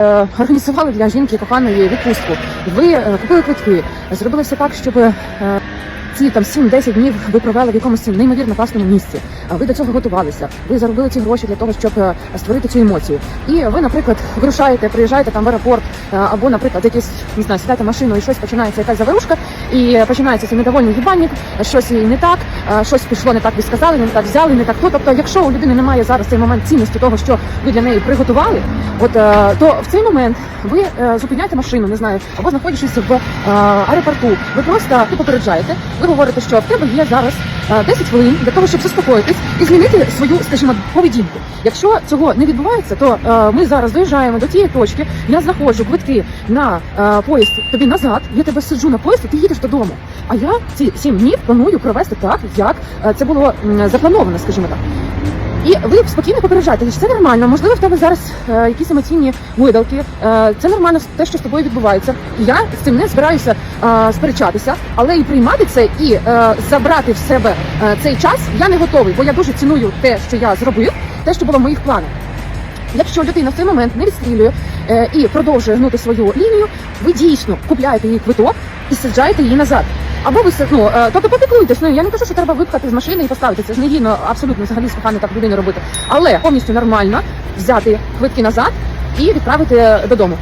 Е, Організували для жінки коханої відпустку. Ви е, купили квитки, зробили все так, щоб е, ці там 7-10 днів ви провели в якомусь неймовірно класному місці. Ви до цього готувалися. Ви заробили ці гроші для того, щоб е, створити цю емоцію. І ви, наприклад, вирушаєте, приїжджаєте там в аеропорт, е, або, наприклад, якийсь не знаю, сідаєте машину і щось починається якась заворушка, і починається цей недовольний їбанник, щось не так, е, щось пішло не так, ви сказали, не так взяли, не так то. Тобто, якщо у людини немає зараз цей момент цінності того, що ви для неї приготували, от то в цей момент ви зупиняєте машину, не знаю, або знаходячись в аеропорту, ви просто попереджаєте, ви говорите, що в тебе є зараз е, 10 хвилин для того, щоб заспокоїтись і змінити свою, скажімо, поведінку. Якщо цього не відбувається, то е, ми зараз доїжджаємо до тієї точки. Я знаходжу квитки на е, поїзд тобі назад. Я тебе сиджу на поїзд, і ти їдеш додому. А я ці 7 днів планую провести так, як е, це було заплановано, скажімо так. І ви спокійно попереджаєте, що це нормально. Можливо, в тебе зараз е, якісь емоційні видалки. Е, це нормально те, що з тобою відбувається. Я з цим не збираюся е, сперечатися, але і приймати це і е, забрати в себе е, цей час я не готовий, бо я дуже ціную те, що я зробив, те, що було в моїх планах. Якщо людина в цей момент не відстрілює е, і продовжує гнути свою лінію, ви дійсно купляєте її квиток і саджаєте її назад. Або ви ну, е, тобто попіклуйтесь. Ну я не кажу, що треба випхати з машини і поставити. Це ж не гідно абсолютно взагалі з так людині робити. Але повністю нормально взяти квитки назад і відправити додому.